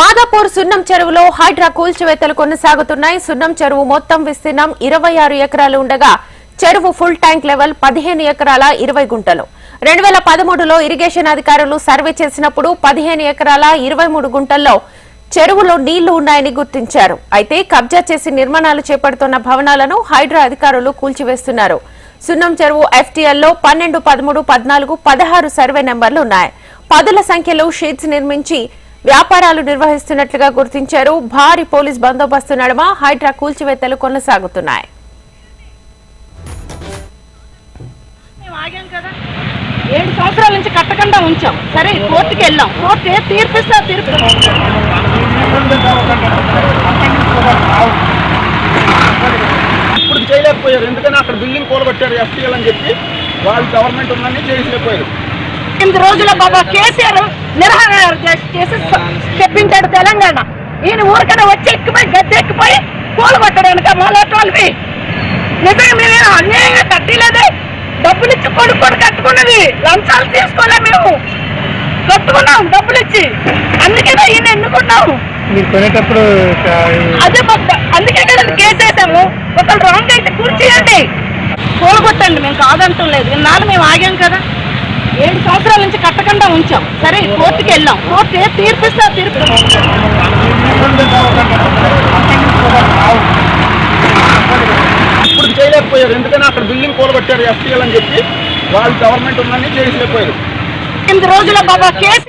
మాదాపూర్ సున్నం చెరువులో హైడ్రా కూల్చివేతలు కొనసాగుతున్నాయి. సున్నం చెరువు మొత్తం విస్తీర్ణం ఇరవై ఆరు ఎకరాలు ఉండగా చెరువు ఫుల్ ట్యాంక్ లెవెల్ పదిహేను ఎకరాల ఇరవై గుంటలు. రెండు వేల పదమూడులో ఇరిగేషన్ అధికారులు సర్వే చేసినప్పుడు పదిహేను ఎకరాల ఇరవై మూడు గుంటల్లో చెరువులో నీళ్ళు ఉన్నాయని గుర్తించారు. అయితే కబ్జా చేసి నిర్మాణాలు చేపడుతున్న భవనాలను హైడ్రా అధికారులు కూల్చివేస్తున్నారు. సున్నం చెరువు ఎఫ్టీఎల్లో పన్నెండు పదమూడు పద్నాలుగు పదహారు సర్వే నెంబర్లు ఉన్నాయి. పదుల సంఖ్యలో షీట్స్ నిర్మించి వ్యాపారాలు నిర్వహిస్తున్నట్లుగా గుర్తించారు. భారీ పోలీస్ బందోబస్తు నడుమ హైడ్రా కూల్చివేతలు కొనసాగుతున్నాయి. ఏడు సంవత్సరాల నుంచి కట్టకుండా ఉంచాం. సరే కోర్టుకి వెళ్ళాం. కోర్టు ఏ తీర్పిస్తా తీర్పు. ఇప్పుడు చేయలేకపోయారు. ఎందుకని అక్కడ బిల్డింగ్ కూలగొట్టారు ఎఫ్టీఎల్ అని చెప్పి వాళ్ళు గవర్నమెంట్ ఉందని చేయలేకపోయారు ఎనిమిది రోజుల బాబా కేసీఆర్ నిరాహార చేసి చెప్పించాడు తెలంగాణ. ఈయన ఊరికనే వచ్చి ఎక్కిపోయి గద్దె ఎక్కిపోయి కూలగొట్టడానికి మాలాంటి వాళ్ళవి. నిజంగా మేము అన్యాయంగా కట్టలేదే? డబ్బులు ఇచ్చి కొనుక్కొని కట్టుకున్నది. లంచాలు తీసుకోలే మేము. కట్టుకున్నాం డబ్బులు ఇచ్చి. అందుకనే ఈయన ఎన్నుకున్నాము మీరు కొనేటప్పుడు అదే పక్క అందుకే కదా కేసు వేసాము ఒకళ్ళు రాంగ్ అయితే కూర్చేయండి కూలగొట్టండి మేము కాదంటం లేదు. ఇన్నాళ్ళు మేము ఆగాం కదా. ఏడు సంవత్సరాల నుంచి కట్టకుండా ఉంచాం. సరే కోర్టుకి వెళ్ళాం. కోర్టు ఏ తీర్పిస్తా తీర్పు ఇప్పుడు చేయలేకపోయారు. ఎందుకని అక్కడ బిల్డింగ్ కూలగొట్టారు ఎఫ్టీఎల్ అని చెప్పి వాళ్ళు గవర్నమెంట్ ఉందని చేయలేకపోయారు ఎనిమిది రోజుల బాబా కేసు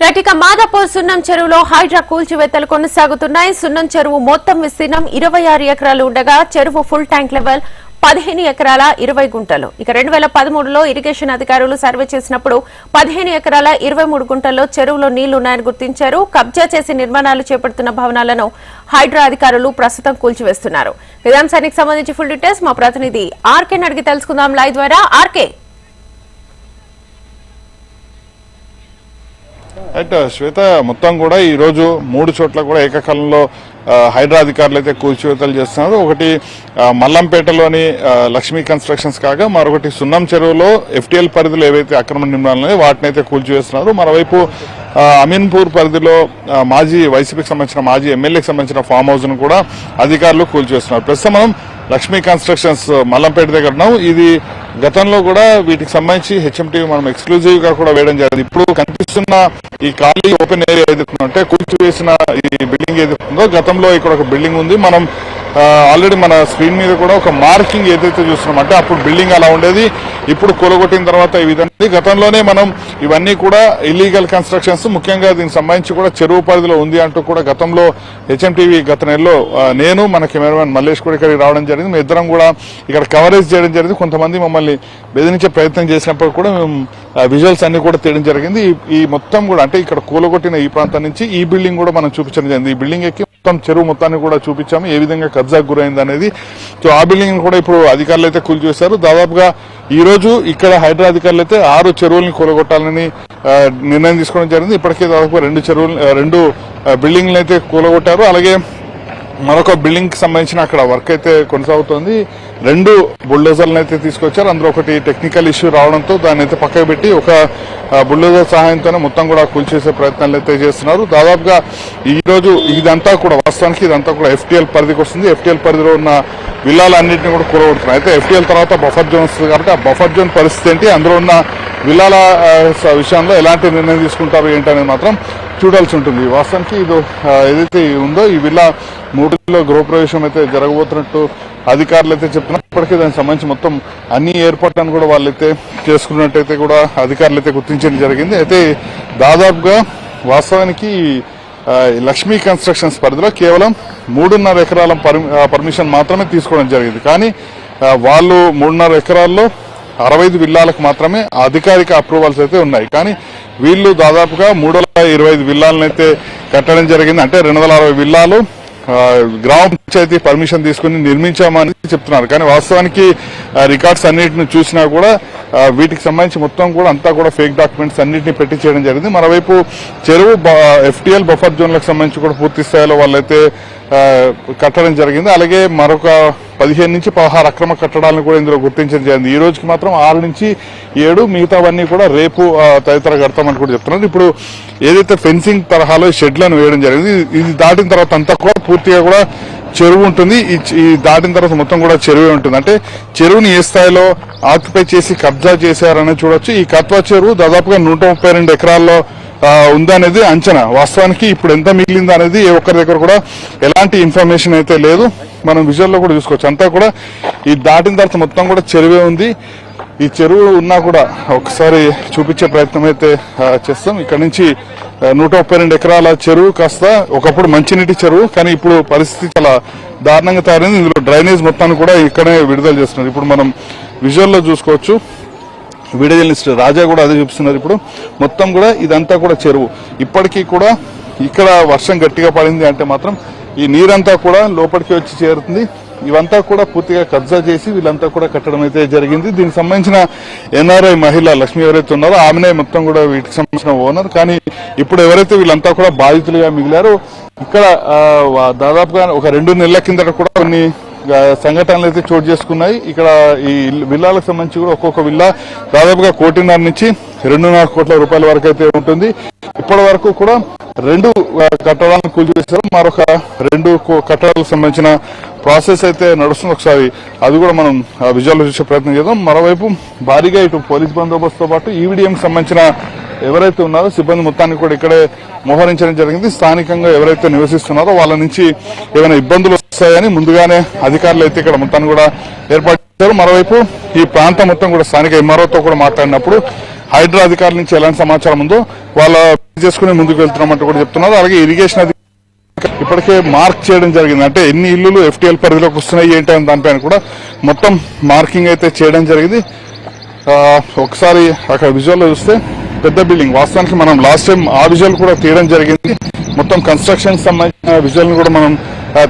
రటిక మాదాపూర్ సున్నం చెరువులో హైడ్రా కూల్చివేతలు కొనసాగుతున్నాయి. సున్నం చెరువు మొత్తం విస్తీర్ణం ఇరవై ఆరు ఎకరాలు ఉండగా చెరువు ఫుల్ ట్యాంక్ లెవెల్ పదిహేను ఎకరాల ఇరవై గుంటలు. ఇక రెండు వేల పదమూడులో ఇరిగేషన్ అధికారులు సర్వే చేసినప్పుడు పదిహేను ఎకరాల ఇరవై మూడు గుంటల్లో చెరువులో నీళ్ళున్నాయని గుర్తించారు. కబ్జా చేసి నిర్మాణాలు చేపడుతున్న భవనాలను హైడ్రా అధికారులు ప్రస్తుతం కూల్చివేస్తున్నారు. ఇదే సంబంధించి ఫుల్ డీటెయిల్స్ మా ప్రతినిధి ఆర్కే అడిగి తెలుసుకుందాం లైవ్ ద్వారా. ఆర్కే. అయితే శ్వేత మొత్తం కూడా ఈరోజు మూడు చోట్ల కూడా ఏకకాలంలో హైడ్రా అధికారులు అయితే కూల్చివేతలు చేస్తున్నారు. ఒకటి మల్లంపేటలోని లక్ష్మీ కన్స్ట్రక్షన్స్ కాగా మరొకటి సున్నం చెరువులో ఎఫ్టీఎల్ పరిధిలో ఏవైతే అక్రమ నిర్మాణాలు వాటిని అయితే కూల్చివేస్తున్నారు. మరోవైపు అమీన్పూర్ పరిధిలో మాజీ వైసీపీకి సంబంధించిన మాజీ ఎమ్మెల్యేకి సంబంధించిన ఫామ్ హౌస్ను కూడా అధికారులు కూల్చివేస్తున్నారు. ప్రస్తుతం మనం లక్ష్మీ కన్స్ట్రక్షన్స్ uh, మల్లంపేట దగ్గర ఉన్నాం. ఇది గతంలో కూడా వీటికి సంబంధించి హెచ్ఎంటీ మనం ఎక్స్క్లూజివ్గా కూడా వేయడం జరిగింది. ఇప్పుడు కనిపిస్తున్న ఈ ఖాళీ ఓపెన్ ఏరియా ఏదైతే అంటే కూల్చివేసిన ఈ బిల్డింగ్ ఏదైతే ఉందో గతంలో ఇక్కడ ఒక బిల్డింగ్ ఉంది. మనం ఆల్రెడీ మన స్క్రీన్ మీద కూడా ఒక మార్కింగ్ ఏదైతే చూస్తున్నాం అంటే అప్పుడు బిల్డింగ్ అలా ఉండేది. ఇప్పుడు కూలగొట్టిన తర్వాత ఈ విధంగా గతంలోనే మనం ఇవన్నీ కూడా ఇల్లీగల్ కన్స్ట్రక్షన్స్ ముఖ్యంగా దీనికి సంబంధించి కూడా చెరువు పరిధిలో ఉంది అంటూ కూడా గతంలో హెచ్ఎంటీవీ గత నెలలో నేను మన కెమెరామెన్ మల్లేష్ కూడా ఇక్కడికి రావడం జరిగింది. మేము ఇద్దరం కూడా ఇక్కడ కవరేజ్ చేయడం జరిగింది. కొంతమంది మమ్మల్ని బెదిరించే ప్రయత్నం చేసినప్పుడు కూడా మేము విజువల్స్ అన్ని కూడా తీయడం జరిగింది. ఈ మొత్తం కూడా అంటే ఇక్కడ కూలగొట్టిన ఈ ప్రాంతం నుంచి ఈ బిల్డింగ్ కూడా మనం చూపించడం జరిగింది. ఈ బిల్డింగ్ ఎక్కి మొత్తం చెరువు మొత్తాన్ని కూడా చూపించాము. ఏ విధంగా కబ్జాకు గురైంది అనేది సో ఆ బిల్డింగ్ కూడా ఇప్పుడు అధికారులు అయితే కూల్చివేశారు. దాదాపుగా ఈ రోజు ఇక్కడ హైడ్రా అధికారులు అయితే ఆరు చెరువుల్ని కూలగొట్టాలని నిర్ణయం తీసుకోవడం జరిగింది. ఇప్పటికే దాదాపు రెండు చెరువులు రెండు బిల్డింగ్లు అయితే కూలగొట్టారు. అలాగే మరొక బిల్డింగ్కి సంబంధించిన అక్కడ వర్క్ అయితే కొనసాగుతోంది. రెండు బుల్డోజర్లను అయితే తీసుకొచ్చారు. అందులో ఒకటి టెక్నికల్ ఇష్యూ రావడంతో దాన్ని అయితే పక్కకు పెట్టి ఒక బుల్డోజర్ సహాయంతోనే మొత్తం కూడా కూల్చేసే ప్రయత్నాలు అయితే చేస్తున్నారు. దాదాపుగా ఈ రోజు ఇదంతా కూడా వాస్తవానికి ఇదంతా కూడా ఎఫ్టీఎల్ పరిధికి వస్తుంది. ఎఫ్టీఎల్ పరిధిలో ఉన్న విల్లాలన్నింటినీ కూడా కూరగొడుతున్నాయి అయితే ఎఫ్టీఎల్ తర్వాత బఫర్ జోన్ వస్తుంది కాబట్టి ఆ బఫర్ జోన్ పరిస్థితి ఏంటి? అందులో ఉన్న విల్లాల విషయంలో ఎలాంటి నిర్ణయం తీసుకుంటారు ఏంటనేది మాత్రం చూడాల్సి ఉంటుంది. వాస్తవానికి ఇది ఏదైతే ఉందో ఈ విల్లా మూడులో గృహప్రవేశం అయితే జరగబోతున్నట్టు అధికారులు అయితే చెప్తున్నారు ఇప్పటికే దానికి సంబంధించి మొత్తం అన్ని ఏర్పాట్లను కూడా వాళ్ళైతే చేసుకున్నట్టయితే కూడా అధికారులు అయితే గుర్తించడం జరిగింది. అయితే దాదాపుగా వాస్తవానికి లక్ష్మీ కన్స్ట్రక్షన్స్ పరిధిలో కేవలం మూడున్నర ఎకరాల పర్మిషన్ మాత్రమే తీసుకోవడం జరిగింది. కానీ వాళ్ళు మూడున్నర ఎకరాల్లో అరవై ఐదు విల్లాలకు మాత్రమే అధికారిక అప్రూవల్స్ అయితే ఉన్నాయి. కానీ వీళ్ళు దాదాపుగా మూడు వందల ఇరవై ఐదు విల్లాలను అయితే కట్టడం జరిగింది. అంటే రెండు వందల అరవై విల్లాలు గ్రామ పంచాయతీ పర్మిషన్ తీసుకుని నిర్మించామని చెప్తున్నారు. కానీ వాస్తవానికి రికార్డ్స్ అన్నిటిని చూసినా కూడా వీటికి సంబంధించి మొత్తం కూడా అంతా కూడా ఫేక్ డాక్యుమెంట్స్ అన్నిటిని పెట్టి చేయడం జరిగింది. మరోవైపు చెరువు ఎఫ్టీఎల్ బఫర్ జోన్లకు సంబంధించి కూడా పూర్తి స్థాయిలో వాళ్ళైతే కట్టడం జరిగింది. అలాగే మరొక పదిహేను నుంచి పదహారు అక్రమ కట్టడాలను కూడా ఇందులో గుర్తించడం జరిగింది. ఈ రోజుకి మాత్రం ఆరు నుంచి ఏడు మిగతావన్నీ కూడా రేపు తదితర కడతామని కూడా చెప్తున్నారు. ఇప్పుడు ఏదైతే ఫెన్సింగ్ తరహాలో షెడ్లను వేయడం జరిగింది ఇది దాటిన తర్వాత అంతా కూడా పూర్తిగా కూడా చెరువు ఉంటుంది. ఈ దాటిన తర్వాత మొత్తం కూడా చెరువే ఉంటుంది. అంటే చెరువుని ఏ స్థాయిలో ఆక్యుపై చేసి కబ్జా చేశారని చూడొచ్చు. ఈ కత్వా చెరువు దాదాపుగా నూట ముప్పై రెండు ఎకరాల్లో ఉందనేది అంచనా. వాస్తవానికి ఇప్పుడు ఎంత మిగిలింది అనేది ఏ ఒక్కరి దగ్గర కూడా ఎలాంటి ఇన్ఫర్మేషన్ అయితే లేదు. మనం విజువల్లో కూడా చూసుకోవచ్చు. అంతా కూడా ఈ దాటిన తర్వాత మొత్తం కూడా చెరువే ఉంది. ఈ చెరువు ఉన్నా కూడా ఒకసారి చూపించే ప్రయత్నం అయితే చేస్తాం. ఇక్కడ నుంచి నూట ముప్పై రెండు ఎకరాల చెరువు కాస్త ఒకప్పుడు మంచినీటి చెరువు కానీ ఇప్పుడు పరిస్థితి చాలా దారుణంగా తయారైంది. ఇందులో డ్రైనేజ్ మొత్తాన్ని కూడా ఇక్కడే విడుదల చేస్తున్నారు. ఇప్పుడు మనం విజువల్లో చూసుకోవచ్చు. వీడియో జర్నలిస్ట్ రాజా కూడా అదే చూపిస్తున్నారు ఇప్పుడు. మొత్తం కూడా ఇదంతా కూడా చెరువు. ఇప్పటికీ కూడా ఇక్కడ వర్షం గట్టిగా పడింది అంటే మాత్రం ఈ నీరంతా కూడా లోపలికి వచ్చి చేరుతుంది. ఇవంతా కూడా పూర్తిగా కబ్జా చేసి వీళ్ళంతా కూడా కట్టడం అయితే జరిగింది. దీనికి సంబంధించిన ఎన్ఆర్ఐ మహిళ లక్ష్మి ఎవరైతే ఉన్నారో ఆమెనే మొత్తం కూడా వీటికి సంబంధించిన ఓనర్. కానీ ఇప్పుడు ఎవరైతే వీళ్ళంతా కూడా బాధితులుగా మిగిలారో ఇక్కడ దాదాపుగా ఒక రెండు నెలల కిందట కూడా కొన్ని సంఘటనలు అయితే చోటు చేసుకున్నాయి. ఇక్కడ ఈ విల్లాలకు సంబంధించి కూడా ఒక్కొక్క విల్లా దాదాపుగా కోటిన్నర నుంచి రెండున్నర కోట్ల రూపాయల వరకు అయితే ఉంటుంది. ఇప్పటి వరకు కూడా రెండు కట్టడాలను కూల్చివేశారు. మరొక రెండు కో- కట్టడాలకు సంబంధించిన ప్రాసెస్ అయితే నడుస్తుంది. ఒకసారి అది కూడా మనం విజువల్ చూసే ప్రయత్నం చేద్దాం. మరోవైపు భారీగా ఇటు పోలీస్ బందోబస్తుతో పాటు ఈవీడీఎం సంబంధించిన ఎవరైతే ఉన్నారో సిబ్బంది మొత్తాన్ని కూడా ఇక్కడే మోహరించడం జరిగింది. స్థానికంగా ఎవరైతే నివసిస్తున్నారో వాళ్ళ నుంచి ఏమైనా ఇబ్బందులు వస్తాయని ముందుగానే అధికారులు అయితే ఇక్కడ మొత్తాన్ని కూడా ఏర్పాటు చేశారు. మరోవైపు ఈ ప్రాంతం మొత్తం కూడా స్థానిక ఎంఆర్ఓతో కూడా మాట్లాడినప్పుడు హైడ్రా అధికారుల నుంచి ఎలాంటి సమాచారం ఉందో వాళ్ళ చేసుకుని ముందుకు వెళ్తున్నామంటూ కూడా చెప్తున్నారు. అలాగే ఇరిగేషన్ అధికారులు ఇప్పటికే మార్క్ చేయడం జరిగింది. అంటే ఎన్ని ఇల్లులు ఎఫ్టీఎల్ పరిధిలోకి వస్తున్నాయి ఏంటి అని దానిపైన కూడా మొత్తం మార్కింగ్ అయితే చేయడం జరిగింది. ఒకసారి అక్కడ విజువల్లో చూస్తే పెద్ద బిల్డింగ్. వాస్తవానికి మనం లాస్ట్ టైం ఆ విజువల్ కూడా తీయడం జరిగింది. మొత్తం కన్స్ట్రక్షన్ సంబంధించిన విజువల్ కూడా మనం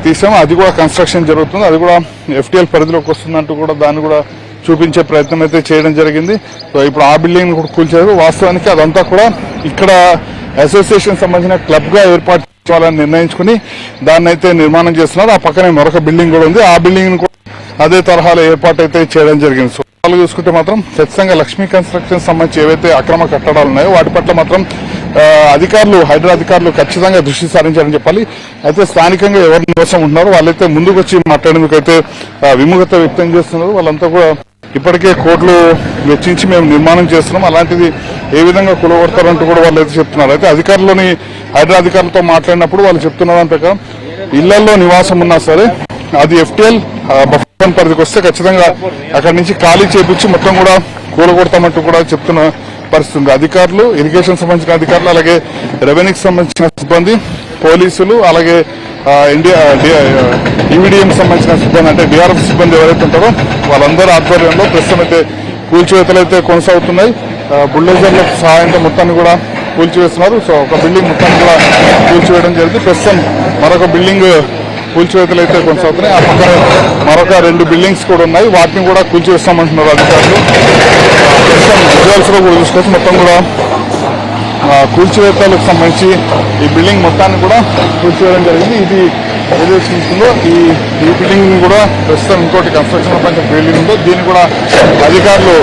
తీసాము. అది కూడా కన్స్ట్రక్షన్ జరుగుతుంది. అది కూడా ఎఫ్టీఎల్ పరిధిలోకి వస్తుందంటూ కూడా దాన్ని కూడా చూపించే ప్రయత్నం అయితే చేయడం జరిగింది. సో ఇప్పుడు ఆ బిల్డింగ్ కూడా కూల్చారు వాస్తవానికి అదంతా కూడా ఇక్కడ అసోసియేషన్ సంబంధించిన క్లబ్గా ఏర్పాటు చేయాలని నిర్ణయించుకుని దాన్ని అయితే నిర్మాణం చేస్తున్నారు. ఆ పక్కనే మరొక బిల్డింగ్ కూడా ఉంది. ఆ బిల్డింగ్ కూడా అదే తరహాలో ఏర్పాటు అయితే చేయడం జరిగింది. సో చూసుకుంటే మాత్రం ఖచ్చితంగా లక్ష్మీ కన్స్ట్రక్షన్ సంబంధించి ఏవైతే అక్రమ కట్టడాలు ఉన్నాయో వాటి పట్ల మాత్రం అధికారులు హైదరాబాద్ అధికారులు ఖచ్చితంగా దృష్టి సారించారని చెప్పాలి. అయితే స్థానికంగా ఎవరి నివాసం ఉంటున్నారో వాళ్ళైతే ముందుకు వచ్చి మాట్లాడేందుకు అయితే విముఖత వ్యక్తం చేస్తున్నారు. వాళ్ళంతా కూడా ఇప్పటికే కోట్లు వెచ్చించి మేము నిర్మాణం చేస్తున్నాం. అలాంటిది ఏ విధంగా కులగొడతారంటూ కూడా వాళ్ళు అయితే చెప్తున్నారు. అయితే అధికారులని హైదరాబాద్ అధికారులతో మాట్లాడినప్పుడు వాళ్ళు చెప్తున్న దాని ప్రకారం ఇళ్ళలో నివాసం ఉన్నా సరే అది ఎఫ్టీఎల్ బఫన్ పరిధికి వస్తే ఖచ్చితంగా అక్కడి నుంచి ఖాళీ చేపించి మొత్తం కూడా కూలగొడతామంటూ కూడా చెప్తున్న పరిస్థితి ఉంది. అధికారులు ఇరిగేషన్ సంబంధించిన అధికారులు అలాగే రెవెన్యూకి సంబంధించిన సిబ్బంది పోలీసులు అలాగే ఇండియా ఈవీడీఎం సంబంధించిన సిబ్బంది అంటే డిఆర్ఎఫ్ సిబ్బంది ఎవరైతే ఉంటారో వాళ్ళందరూ ఆధ్వర్యంలో ప్రస్తుతం అయితే కూల్చివేతలు అయితే కొనసాగుతున్నాయి. ఆ, బుల్డోజర్ల సహాయంతో మొత్తాన్ని కూడా కూల్చివేస్తున్నారు. సో ఒక బిల్డింగ్ మొత్తాన్ని కూడా కూల్చివేయడం జరిగింది. ప్రస్తుతం మరొక బిల్డింగ్ కూల్చివేతలు అయితే కొనసాగుతున్నాయి. ఆ పక్కన మరొక రెండు బిల్డింగ్స్ కూడా ఉన్నాయి. వాటిని కూడా కూల్చివేస్తామంటున్నారు అధికారులు. విజువల్స్లో కూడా చూసుకోవచ్చు. మొత్తం కూడా కూల్చివేతలకు సంబంధించి ఈ బిల్డింగ్ మొత్తాన్ని కూడా కూల్చివేయడం జరిగింది. ఇది ఏదైతే ఉంటుందో ఈ ఈ బిల్డింగ్ కూడా ప్రస్తుతం ఇంకోటి కన్స్ట్రక్షన్ సంబంధించిన బిల్డింగ్ ఉందో దీన్ని కూడా అధికారులు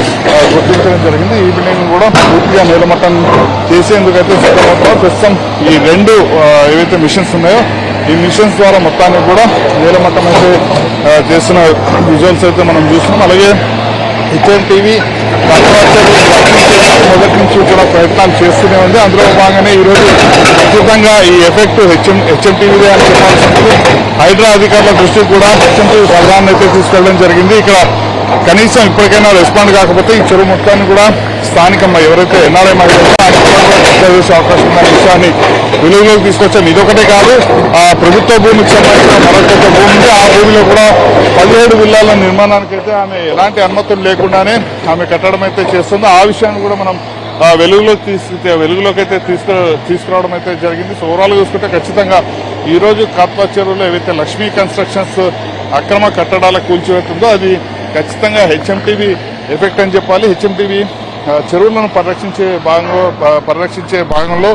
గుర్తించడం జరిగింది. ఈ బిల్డింగ్ కూడా పూర్తిగా నేలమట్టం చేసేందుకైతే సిద్ధమవుతున్నారు ప్రస్తుతం ఈ రెండు ఏవైతే మిషన్స్ ఉన్నాయో ఈ మిషన్స్ ద్వారా మొత్తాన్ని కూడా నేలమట్టం అయితే చేస్తున్న విజువల్స్ అయితే మనం చూస్తున్నాం. అలాగే హెచ్ఎం టీవీ మొదటి నుంచి కూడా ప్రయత్నాలు చేస్తూనే ఉంది. అందులో భాగంగానే ఈరోజు ఖచ్చితంగా ఈ ఎఫెక్ట్ హెచ్ఎం హెచ్ఎం టీవీదే అని చెప్పాల్సి హైడ్రా అధికారుల దృష్టికి కూడా హెచ్ఎం టీవీ ప్రధాన్ని అయితే తీసుకెళ్ళడం జరిగింది. ఇక్కడ కనీసం ఇప్పటికైనా రెస్పాండ్ కాకపోతే ఈ చెరువు మొత్తాన్ని కూడా స్థానికమ్మ ఎవరైతే ఎన్ఆర్ఐ మహిళ చేసే అవకాశం ఉన్న విషయాన్ని వెలుగులోకి తీసుకొచ్చాం ఇదొకటే కాదు ఆ ప్రభుత్వ భూమికి సంబంధించిన మరొక భూమి ఉంది. ఆ భూమిలో కూడా పదిహేడు విల్లాల నిర్మాణానికి అయితే ఆమె ఎలాంటి అనుమతులు లేకుండానే ఆమె కట్టడం అయితే చేస్తుంది. ఆ విషయాన్ని కూడా మనం వెలుగులో వెలుగులోకి తీసుకు వెలుగులోకి అయితే తీసుకు తీసుకురావడం అయితే జరిగింది. సో చూసుకుంటే ఖచ్చితంగా ఈరోజు రోజు చెరువులో ఏవైతే లక్ష్మీ కన్స్ట్రక్షన్స్ అక్రమ కట్టడాల కూల్చివేస్తుందో అది ఖచ్చితంగా హెచ్ఎంటీవీ ఎఫెక్ట్ అని చెప్పాలి. హెచ్ఎంటీవీ చెరువులను పరిరక్షించే భాగంలో పరిరక్షించే భాగంలో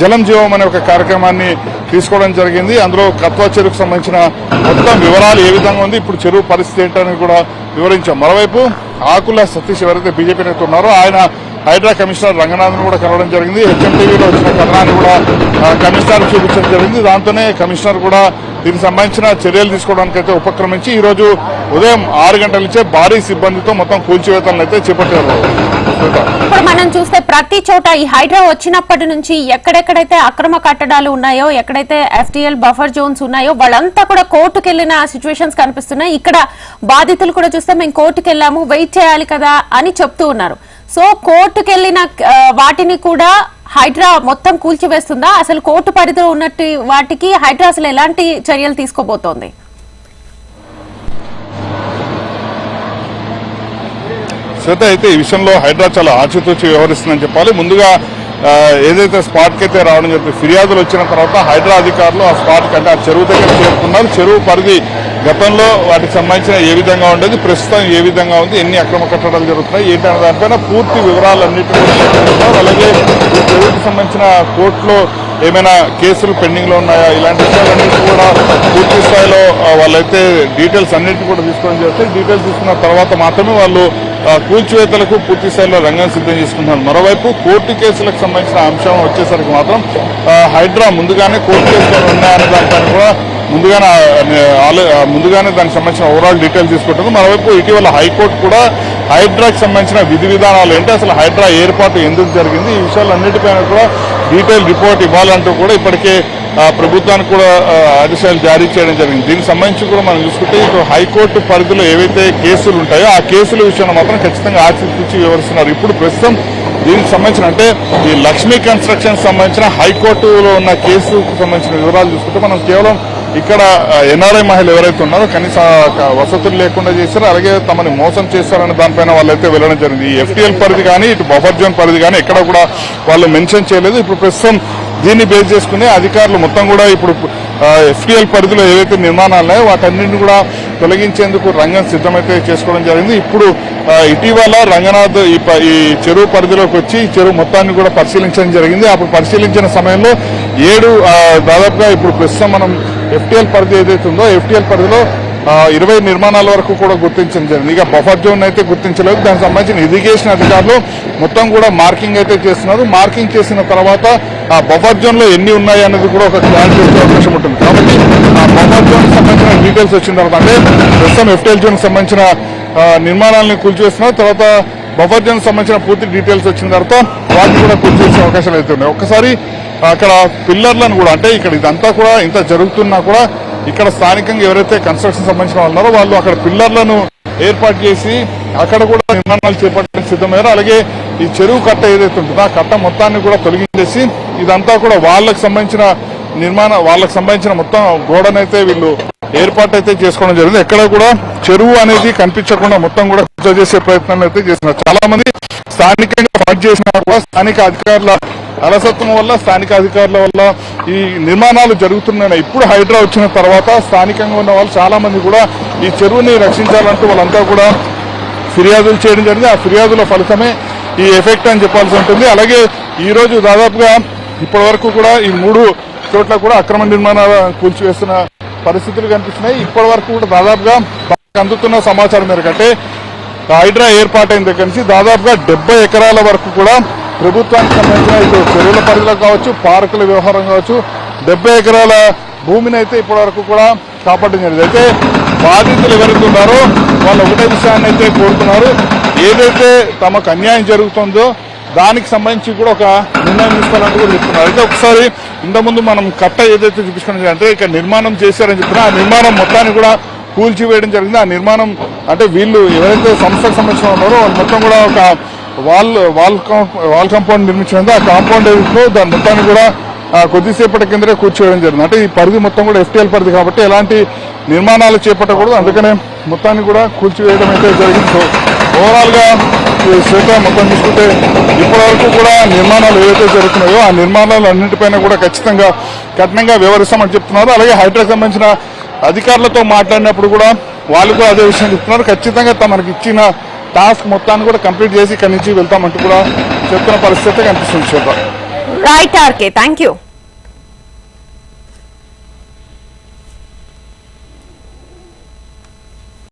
జలం జీవం అనే ఒక కార్యక్రమాన్ని తీసుకోవడం జరిగింది. అందులో కత్వా చెరువుకు సంబంధించిన మొత్తం వివరాలు ఏ విధంగా ఉంది ఇప్పుడు చెరువు పరిస్థితి ఏంటని కూడా వివరించాం. మరోవైపు ఆకుల సతీష్ ఎవరైతే బీజేపీ నేత ఉన్నారో ఆయన హైడ్రా కమిషనర్ రంగనాథన్ కూడా కలవడం జరిగింది. హెచ్ఎంటీవీలో వచ్చిన కథనాన్ని కూడా కమిషనర్ చూపించడం జరిగింది. దాంతోనే కమిషనర్ కూడా దీనికి సంబంధించిన చర్యలు తీసుకోవడానికి అయితే ఉపక్రమించి ఈ రోజు ఉదయం ఆరు గంటల నుంచే భారీ సిబ్బందితో మొత్తం కూల్చివేతలను అయితే చేపట్టారు. ఇప్పుడు మనం చూస్తే ప్రతి చోట ఈ హైడ్రా వచ్చినప్పటి నుంచి ఎక్కడెక్కడైతే అక్రమ కట్టడాలు ఉన్నాయో ఎక్కడైతే ఎఫ్టీఎల్ బఫర్ జోన్స్ ఉన్నాయో వాళ్ళంతా కూడా కోర్టుకు వెళ్ళిన సిచ్యువేషన్స్ కనిపిస్తున్నాయి. ఇక్కడ బాధితులు కూడా చూస్తే మేము కోర్టుకు వెళ్ళాము వెయిట్ చేయాలి కదా అని చెప్తూ ఉన్నారు. సో కోర్టుకు వెళ్ళిన వాటిని కూడా హైడ్రా మొత్తం కూల్చివేస్తుందా? అసలు కోర్టు పరిధిలో ఉన్నట్టు వాటికి హైడ్రా అసలు ఎలాంటి చర్యలు తీసుకోబోతోంది? శ్వేత అయితే ఈ విషయంలో హైడ్రా చాలా ఆచితూచి వ్యవహరిస్తుందని చెప్పాలి. ముందుగా ఏదైతే స్పాట్కి అయితే రావడం చెప్పి ఫిర్యాదులు వచ్చిన తర్వాత హైడ్రా అధికారులు ఆ స్పాట్ కంటే ఆ చెరువు దగ్గర చేరుకున్నారు. చెరువు పరిధి గతంలో వాటికి సంబంధించిన ఏ విధంగా ఉండేది ప్రస్తుతం ఏ విధంగా ఉంది ఎన్ని అక్రమ కట్టడాలు జరుగుతున్నాయి ఏంటనే దానిపైన పూర్తి వివరాలన్నింటినీ అలాగే ఈ సంబంధించిన కోర్టులో ఏమైనా కేసులు పెండింగ్లో ఉన్నాయా? ఇలాంటి విషయాలన్నింటి కూడా పూర్తి స్థాయిలో వాళ్ళైతే డీటెయిల్స్ అన్నింటినీ కూడా తీసుకోవడం చేస్తే డీటెయిల్స్ తీసుకున్న తర్వాత మాత్రమే వాళ్ళు కూల్చివేతలకు పూర్తి స్థాయిలో రంగం సిద్ధం చేసుకుంటున్నారు. మరోవైపు కోర్టు కేసులకు సంబంధించిన అంశం వచ్చేసరికి మాత్రం హైడ్రా ముందుగానే కోర్టు కేసులు ఉన్నాయనే దానిపైన కూడా ముందుగానే ఆలో- ముందుగానే దానికి సంబంధించిన ఓవరాల్ డీటెయిల్స్ తీసుకుంటుంది. మరోవైపు ఇటీవల హైకోర్టు కూడా హైడ్రాకి సంబంధించిన విధి విధానాలు ఏంటి? అసలు హైడ్రా ఏర్పాటు ఎందుకు జరిగింది? ఈ విషయాలన్నిటిపైన కూడా డీటెయిల్ రిపోర్ట్ ఇవ్వాలంటూ కూడా ఇప్పటికే ప్రభుత్వానికి కూడా ఆదేశాలు జారీ చేయడం జరిగింది. దీనికి సంబంధించి కూడా మనం చూసుకుంటే ఇప్పుడు హైకోర్టు పరిధిలో ఏవైతే కేసులు ఉంటాయో ఆ కేసుల విషయాన్ని మాత్రం ఖచ్చితంగా ఆచితూచి వివరిస్తున్నారు. ఇప్పుడు ప్రస్తుతం దీనికి సంబంధించిన అంటే ఈ లక్ష్మీ కన్స్ట్రక్షన్ సంబంధించిన హైకోర్టులో ఉన్న కేసుకు సంబంధించిన వివరాలు చూసుకుంటే మనం కేవలం ఇక్కడ ఎన్ఆర్ఐ మహిళలు ఎవరైతే ఉన్నారో కనీస వసతులు లేకుండా చేశారో అలాగే తమని మోసం చేశారనే దానిపైన వాళ్ళైతే వెళ్ళడం జరిగింది. ఈ ఎఫ్టీఎల్ పరిధి కానీ ఇటు బఫర్ జోన్ పరిధి కానీ ఎక్కడ కూడా వాళ్ళు మెన్షన్ చేయలేదు. ఇప్పుడు ప్రస్తుతం దీన్ని బేస్ చేసుకుని అధికారులు మొత్తం కూడా ఇప్పుడు ఎఫ్టీఎల్ పరిధిలో ఏవైతే నిర్మాణాలు ఉన్నాయో వాటన్నింటిని కూడా తొలగించేందుకు రంగం సిద్ధమైతే చేసుకోవడం జరిగింది. ఇప్పుడు ఇటీవల రంగనాథ్ ఈ ప- ఈ చెరువు పరిధిలోకి వచ్చి చెరువు మొత్తాన్ని కూడా పరిశీలించడం జరిగింది. అప్పుడు పరిశీలించిన సమయంలో ఏడు దాదాపుగా ఇప్పుడు ప్రస్తుతం మనం ఎఫ్టీఎల్ పరిధి ఏదైతే ఉందో ఎఫ్టీఎల్ పరిధిలో ఇరవై నిర్మాణాల వరకు కూడా గుర్తించడం జరిగింది. ఇక బఫర్ జోన్ అయితే గుర్తించలేదు. దానికి సంబంధించిన ఇరిగేషన్ అధికారులు మొత్తం కూడా మార్కింగ్ అయితే చేస్తున్నారు. మార్కింగ్ చేసిన తర్వాత ఆ బఫర్ జోన్లో ఎన్ని ఉన్నాయి అనేది కూడా ఒక క్లారిటీ వచ్చే అవకాశం ఉంటుంది. కాబట్టి ఆ బఫర్ జోన్ సంబంధించిన డీటెయిల్స్ వచ్చిన తర్వాత అంటే ప్రస్తుతం ఎఫ్టీఎల్ జోన్ సంబంధించిన నిర్మాణాలను కూల్చివేస్తున్నారు తర్వాత బఫర్ జోన్ సంబంధించిన పూర్తి డీటెయిల్స్ వచ్చిన తర్వాత వాటిని కూడా కూల్చేసే అవకాశాలు అయితే ఉన్నాయి. ఒక్కసారి అక్కడ పిల్లర్లను కూడా అంటే ఇక్కడ ఇదంతా కూడా ఇంత జరుగుతున్నా కూడా ఇక్కడ స్థానికంగా ఎవరైతే కన్స్ట్రక్షన్ సంబంధించిన వాళ్ళు ఉన్నారో వాళ్ళు అక్కడ పిల్లర్లను ఏర్పాటు చేసి అక్కడ కూడా నిర్మాణాలు చేపట్టడానికి సిద్ధమయ్యారు. అలాగే ఈ చెరువు కట్ట ఏదైతే ఉంటుందో ఆ కట్ట మొత్తాన్ని కూడా తొలగించేసి ఇదంతా కూడా వాళ్ళకు సంబంధించిన నిర్మాణ వాళ్ళకి సంబంధించిన మొత్తం గోడనైతే వీళ్ళు ఏర్పాటు అయితే చేసుకోవడం జరిగింది. ఎక్కడ కూడా చెరువు అనేది కనిపించకుండా మొత్తం కూడా కబ్జా చేసే ప్రయత్నాలు అయితే చేస్తున్నారు. చాలా మంది స్థానికంగా ఫైట్ చేసినా కూడా స్థానిక అధికారుల అలసత్వం వల్ల స్థానిక అధికారుల వల్ల ఈ నిర్మాణాలు జరుగుతున్నాయి. ఇప్పుడు హైడ్రా వచ్చిన తర్వాత స్థానికంగా ఉన్న వాళ్ళు చాలా మంది కూడా ఈ చెరువుని రక్షించాలంటూ వాళ్ళంతా కూడా ఫిర్యాదులు చేయడం జరిగింది. ఆ ఫిర్యాదుల ఫలితమే ఈ ఎఫెక్ట్ అని చెప్పాల్సి ఉంటుంది. అలాగే ఈ రోజు దాదాపుగా ఇప్పటి వరకు కూడా ఈ మూడు చోట్ల కూడా అక్రమ నిర్మాణాలు కూల్చివేస్తున్న పరిస్థితులు కనిపిస్తున్నాయి. ఇప్పటి వరకు కూడా దాదాపుగా అందుతున్న సమాచారం మేరకు అంటే హైడ్రా ఏర్పాటైన దగ్గర నుంచి దాదాపుగా డెబ్బై ఎకరాల వరకు కూడా ప్రభుత్వానికి సంబంధించిన ఇటు చెరువుల పరిధిలో కావచ్చు పార్కుల వ్యవహారం కావచ్చు డెబ్బై ఎకరాల భూమిని అయితే ఇప్పటి వరకు కూడా కాపాడడం జరిగింది. అయితే బాధితులు ఎవరైతే ఉన్నారో వాళ్ళు ఒకటే విషయాన్ని అయితే కోరుతున్నారు. ఏదైతే తమకు అన్యాయం జరుగుతుందో దానికి సంబంధించి కూడా ఒక నిర్ణయం తీసుకోవాలని కూడా చెప్తున్నారు. అయితే ఒకసారి ఇంతకుముందు మనం కట్ట ఏదైతే చూపించుకున్నది అంటే ఇక నిర్మాణం చేశారని చెప్పినా ఆ నిర్మాణం మొత్తాన్ని కూడా కూల్చివేయడం జరిగింది. ఆ నిర్మాణం అంటే వీళ్ళు ఎవరైతే సంస్థకు సంబంధించిన ఉన్నారో వాళ్ళు మొత్తం కూడా ఒక వాల్ వాల్ వాల్ కాంపౌండ్ నిర్మించింది ఆ కాంపౌండ్లో దాని మొత్తాన్ని కూడా కొద్దిసేపటి కిందనే కూర్చోవడం జరిగింది. అంటే ఈ పరిధి మొత్తం కూడా ఎఫ్టీఎల్ పరిధి కాబట్టి ఎలాంటి నిర్మాణాలు చేపట్టకూడదు. అందుకనే మొత్తాన్ని కూడా కూల్చివేయడం అయితే జరిగింది. సో ఓవరాల్గా శ్వేత మొత్తం చూసుకుంటే ఇప్పటివరకు కూడా నిర్మాణాలు ఏవైతే జరుగుతున్నాయో ఆ నిర్మాణాలు అన్నింటిపైన కూడా ఖచ్చితంగా కఠినంగా వ్యవహరిస్తామని చెప్తున్నారు. అలాగే హైడ్రాకి సంబంధించిన అధికారులతో మాట్లాడినప్పుడు కూడా వాళ్ళు కూడా అదే విషయం చెప్తున్నారు. ఖచ్చితంగా తమకు ఇచ్చిన టాస్క్ మొత్తాన్ని కూడా కంప్లీట్ చేసి ఇక్కడి నుంచి వెళ్తామంటూ కూడా చెప్తున్న పరిస్థితి కనిపిస్తుంది చూద్దాం. Right RK thank you